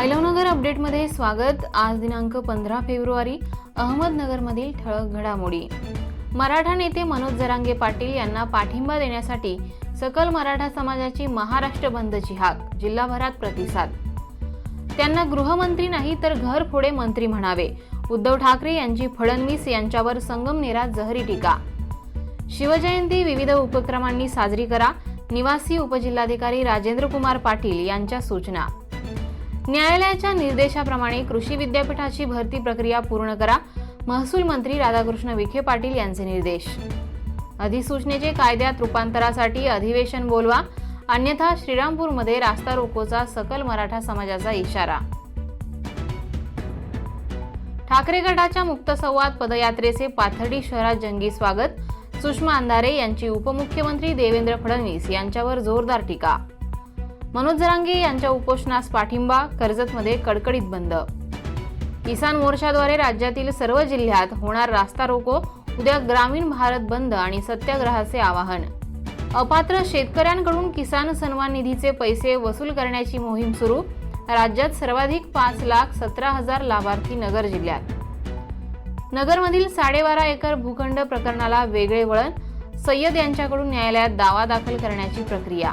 आयलवनगर अपडेटमध्ये स्वागत. आज दिनांक पंधरा फेब्रुवारी अहमदनगरमधील ठळक घडामोडी. मराठा नेते मनोज जरांगे पाटील यांना पाठिंबा देण्यासाठी सकल मराठा समाजाची महाराष्ट्र बंदची हाक जिल्हाभरात प्रतिसाद. त्यांना गृहमंत्री नाही तर घरफोडे मंत्री म्हणावे. उद्धव ठाकरे यांची फडणवीस यांच्यावर संगमनेरात जहरी टीका. शिवजयंती विविध उपक्रमांनी साजरी करा. निवासी उपजिल्हाधिकारी राजेंद्र कुमार पाटील यांच्या सूचना. न्यायालयाच्या निर्देशाप्रमाणे कृषी विद्यापीठाची भरती प्रक्रिया पूर्ण करा. महसूल मंत्री राधाकृष्ण विखे पाटील यांचे निर्देश. अधिसूचनेचे कायद्यात रूपांतरासाठी अधिवेशन बोलवा. अन्यथा श्रीरामपूरमध्ये रास्ता रोकोचा सकल मराठा समाजाचा इशारा. ठाकरे गटाच्या मुक्त संवाद पदयात्रेचे पाथर्डी शहरात जंगी स्वागत. सुषमा अंधारे यांची उपमुख्यमंत्री देवेंद्र फडणवीस यांच्यावर जोरदार टीका. मनोज जरांगे यांच्या उपोषणास पाठिंबा कर्जतमध्ये कडकडीत बंद. किसान मोर्चाद्वारे राज्यातील सर्व जिल्ह्यात होणार रास्ता रोको उद्या ग्रामीण भारत बंद आणि सत्याग्रहाचे आवाहन. अपात्र शेतकऱ्यांकडून किसान सन्मान निधीचे पैसे वसूल करण्याची मोहीम सुरू राज्यात सर्वाधिक पाच लाख सतरा हजार लाभार्थी नगर जिल्ह्यात. नगरमधील साडेबारा एकर भूखंड प्रकरणाला वेगळे वळण सय्यद यांच्याकडून न्यायालयात दावा दाखल करण्याची प्रक्रिया.